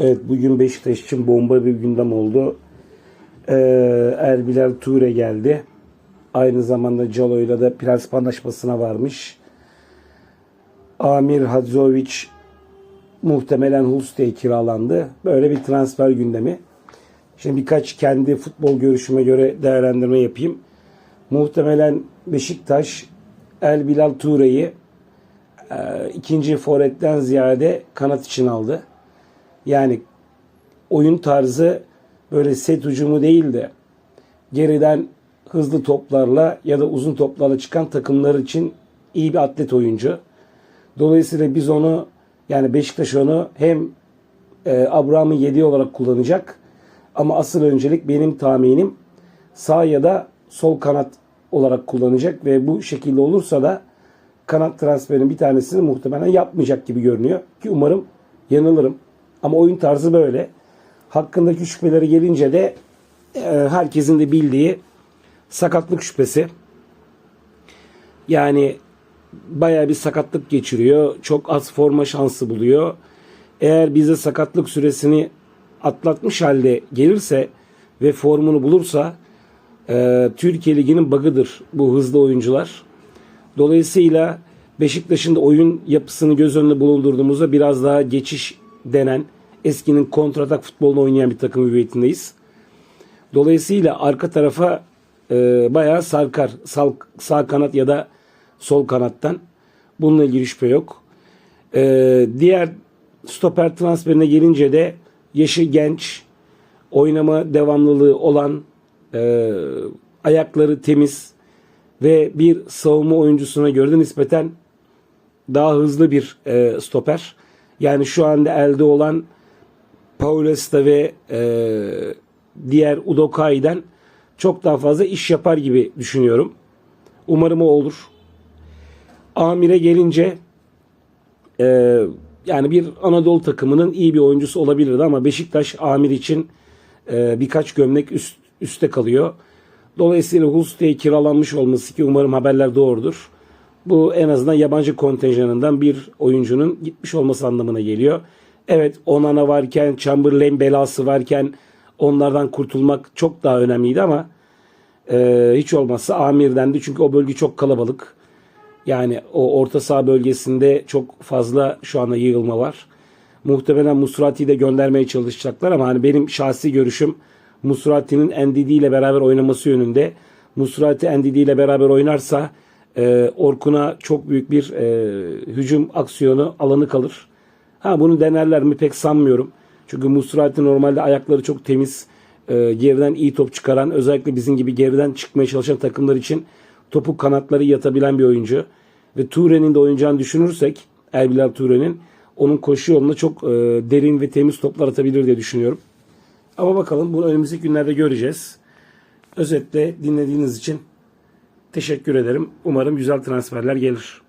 Evet bugün Beşiktaş için bomba bir gündem oldu. Ee, Erbilal Ture geldi. Aynı zamanda Calo'yla da prensip anlaşmasına varmış. Amir Hadzovic muhtemelen Hulst'e kiralandı. Böyle bir transfer gündemi. Şimdi birkaç kendi futbol görüşüme göre değerlendirme yapayım. Muhtemelen Beşiktaş El Bilal Ture'yi e, ikinci forvetten ziyade kanat için aldı. Yani oyun tarzı böyle set ucumu değil de geriden hızlı toplarla ya da uzun toplarla çıkan takımlar için iyi bir atlet oyuncu. Dolayısıyla biz onu yani Beşiktaş onu hem e, Abraham'ın yediği olarak kullanacak ama asıl öncelik benim tahminim sağ ya da sol kanat olarak kullanacak ve bu şekilde olursa da kanat transferinin bir tanesini muhtemelen yapmayacak gibi görünüyor. Ki umarım yanılırım. Ama oyun tarzı böyle. Hakkındaki şüpheleri gelince de e, herkesin de bildiği sakatlık şüphesi. Yani bayağı bir sakatlık geçiriyor. Çok az forma şansı buluyor. Eğer bize sakatlık süresini atlatmış halde gelirse ve formunu bulursa e, Türkiye Ligi'nin bug'ıdır bu hızlı oyuncular. Dolayısıyla Beşiktaş'ın da oyun yapısını göz önünde bulundurduğumuzda biraz daha geçiş denen eskinin kontratak futbolunu oynayan bir takım hüviyetindeyiz. Dolayısıyla arka tarafa e, bayağı sarkar. Sal, sağ kanat ya da sol kanattan. Bununla ilgili şüphe yok. E, diğer stoper transferine gelince de yaşı genç, oynama devamlılığı olan, e, ayakları temiz ve bir savunma oyuncusuna göre de nispeten daha hızlı bir e, stoper. Yani şu anda elde olan Paulista ve e, diğer Udokai'den çok daha fazla iş yapar gibi düşünüyorum. Umarım o olur. Amir'e gelince e, yani bir Anadolu takımının iyi bir oyuncusu olabilirdi ama Beşiktaş Amir için e, birkaç gömlek üst, üstte kalıyor. Dolayısıyla Hulst'e kiralanmış olması ki umarım haberler doğrudur. Bu en azından yabancı kontenjanından bir oyuncunun gitmiş olması anlamına geliyor. Evet Onana varken, Chamberlain belası varken onlardan kurtulmak çok daha önemliydi ama e, hiç olmazsa Amir'dendi. Çünkü o bölge çok kalabalık. Yani o orta saha bölgesinde çok fazla şu anda yığılma var. Muhtemelen Musrati'yi de göndermeye çalışacaklar ama hani benim şahsi görüşüm Musrati'nin Endidi ile beraber oynaması yönünde. Musrati Endidi ile beraber oynarsa e, Orkun'a çok büyük bir e, hücum aksiyonu alanı kalır. Ha bunu denerler mi pek sanmıyorum. Çünkü Musrati normalde ayakları çok temiz. E, geriden iyi top çıkaran özellikle bizim gibi geriden çıkmaya çalışan takımlar için topu kanatları yatabilen bir oyuncu. Ve Ture'nin de oynayacağını düşünürsek Erbilal Ture'nin onun koşu yolunda çok e, derin ve temiz toplar atabilir diye düşünüyorum. Ama bakalım bunu önümüzdeki günlerde göreceğiz. Özetle dinlediğiniz için teşekkür ederim. Umarım güzel transferler gelir.